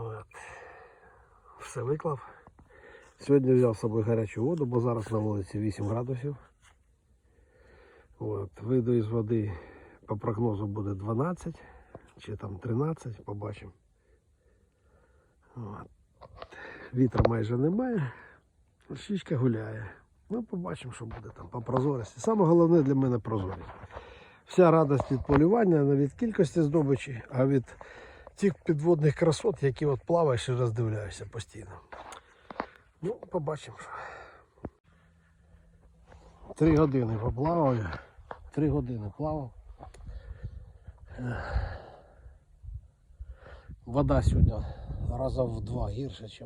От. Все виклав. Сьогодні взяв з собою гарячу воду, бо зараз на вулиці 8 градусів. От. Вийду із води по прогнозу буде 12 чи там 13, побачимо. Вітра майже немає, щічка гуляє. Ну, побачимо, що буде там по прозорості. Саме головне для мене прозорість. Вся радість від полювання не від кількості здобичі, а від тих підводних красот, які от плаваєш і роздивляєшся постійно. Ну, побачимо. Три години поплавав я. Три години плавав. Вода сьогодні раза в два гірше, ніж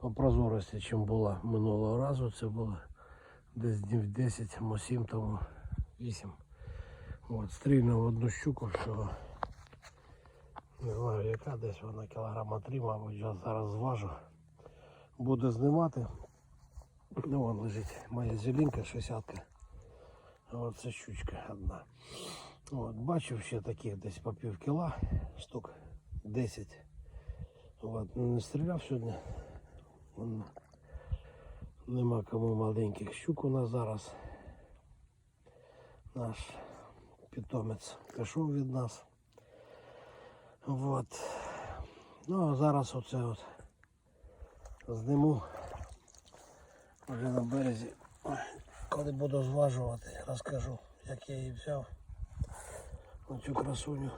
по прозорості, ніж була минулого разу. Це було десь днів 10, або 7 тому 8. От, стрільнув одну щуку всього. Яка, десь вона кілограма 3, мабуть, я зараз зважу. Буду знімати. Ну, вон лежить моя зелінка, 60 От це щучка одна. От, бачив ще таких десь по пів кіла, штук 10. От, ну, не стріляв сьогодні. Вон, Нема кому маленьких щук у нас зараз. Наш питомець пішов від нас. От. Ну а зараз оце от зниму вже на березі. Коли буду зважувати, розкажу, як я її взяв. Оцю красуню.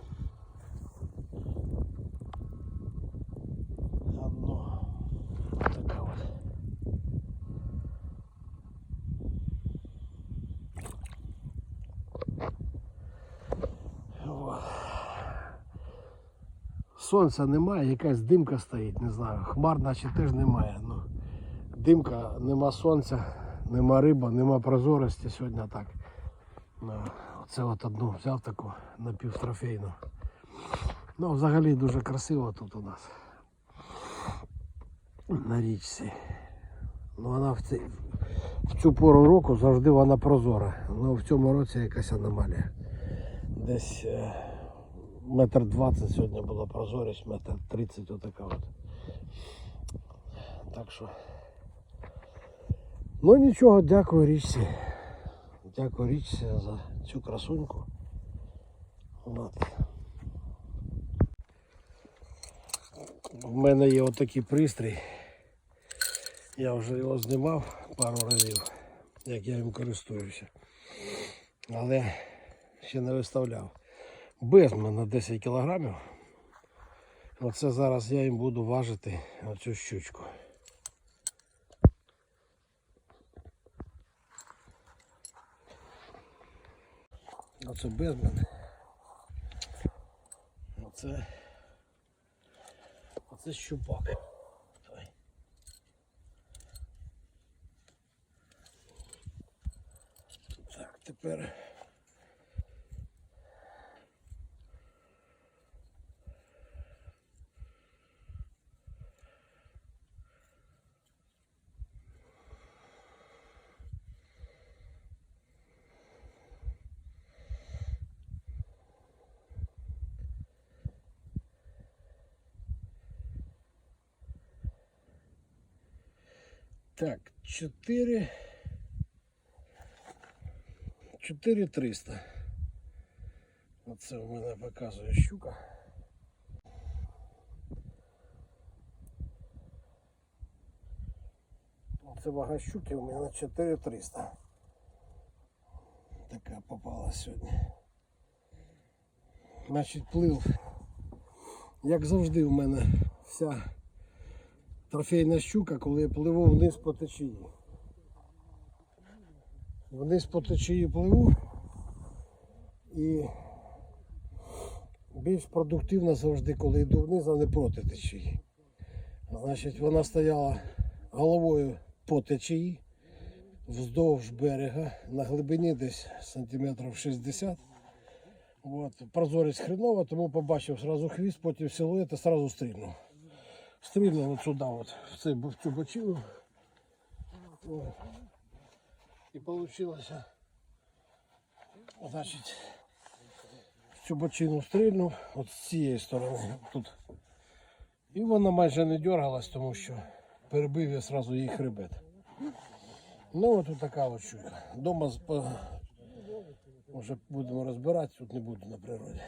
Сонця немає, якась димка стоїть, не знаю. Хмар наче теж немає. Ну, димка, нема сонця, нема риба, нема прозорості сьогодні так. Ну, Оце от одну взяв таку напівтрофейну. Ну, взагалі дуже красиво тут у нас. На річці. Ну, вона в, цей, в цю пору року завжди вона прозора. Ну в цьому році якась аномалія. Десь е, метр двадцять сьогодні була прозорість, метр тридцять отака от. Так що. Ну нічого, дякую річці. Дякую річці за цю красуньку. От. У мене є отакий пристрій. Я вже його знімав пару разів, як я їм користуюся. Але ще не виставляв. Безмен на 10 кілограмів. Оце зараз я їм буду важити оцю щучку. Оце безмен. Оце. Оце щупак. Так, тепер. Так, 4. 4300. Оце у мене показує щука. Це вага щуки у мене 4300. Така попала сьогодні. Значить, плив. Як завжди, у мене вся трофейна щука, коли я пливу вниз по течії. Вниз по течії пливу і більш продуктивна завжди, коли йду вниз, а не проти течії. Значить, вона стояла головою по течії вздовж берега на глибині десь сантиметрів 60. От. Прозорість хренова, тому побачив сразу хвіст, потім силует і сразу стрільнув. От сюди, от, в, цей, в цю бочину. І вийшло, значить, в цю бочину стрільнув, от з цієї сторони. Тут І вона майже не дергалась, тому що перебив я сразу їй хребет. Ну от така от щука. Дома вже будемо розбирати, тут не буду на природі.